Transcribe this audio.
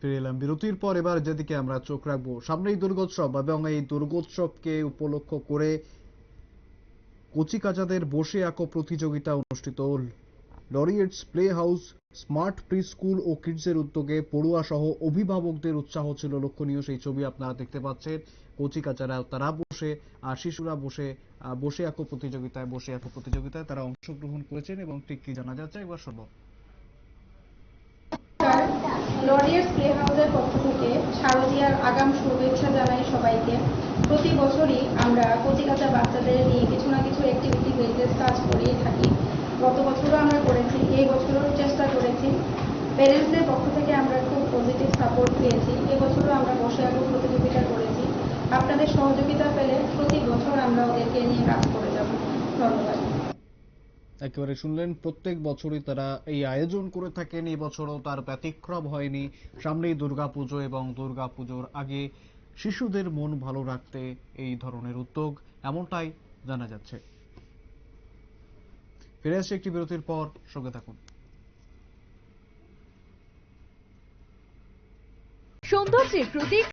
ফিরে এলাম বিরতির পর এবার যেদিকে আমরা চোখ রাখব, সামনেই দুর্গোৎসব। এবং এই দুর্গোৎসবকে উপলক্ষ করে কচিকাচাদের বসে আঁকো প্রতিযোগিতা অনুষ্ঠিত Laureates Play House, Smart Pre School ও কিডসের উদ্যোগে পড়ুয়া সহ অভিভাবকদের উৎসাহ ছিল লক্ষণীয়। সেই ছবি আপনারা দেখতে পাচ্ছেন। কচিকাচারা তারা বসে আর শিশুরা বসে বসে আঁকো প্রতিযোগিতায়, বসে আঁকো প্রতিযোগিতায় তারা অংশগ্রহণ করেছেন। এবং ঠিক কি জানা যাচ্ছে? একবার শোনো লরিয়ার্স প্লে হাউসের পক্ষ থেকে শারদীয়ার আগাম শুভেচ্ছা জানাই সবাইকে। প্রতি বছরই আমরা কচিকাচা বাচ্চাদের নিয়ে কিছু না কিছু অ্যাক্টিভিটি বেসেস কাজ করিয়ে থাকি। গত বছরও আমরা করেছি, এই বছরও চেষ্টা করেছি। প্যারেন্টসদের পক্ষ থেকে আমরা খুব পজিটিভ সাপোর্ট পেয়েছি। এবছরও আমরা বসে আঁকো প্রতিযোগিতা করেছি। আপনাদের সহযোগিতা পেলে প্রতি বছর আমরা ওদেরকে নিয়ে কাজ করে যাব। ধন্যবাদ। একেবারে শুনলেন, প্রত্যেক বছরই তারা এই আয়োজন করে থাকেন। এই বছরও তার ব্যতিক্রম হয়নি। সামনেই দুর্গাপুজো এবং দুর্গাপুজোর আগে শিশুদের মন ভালো রাখতে এই ধরনের উদ্যোগ এমনটাই জানা যাচ্ছে। ফিরে আসছে একটি বিরতির পর, সঙ্গে থাকুন। সৌন্দর্যের প্রতীক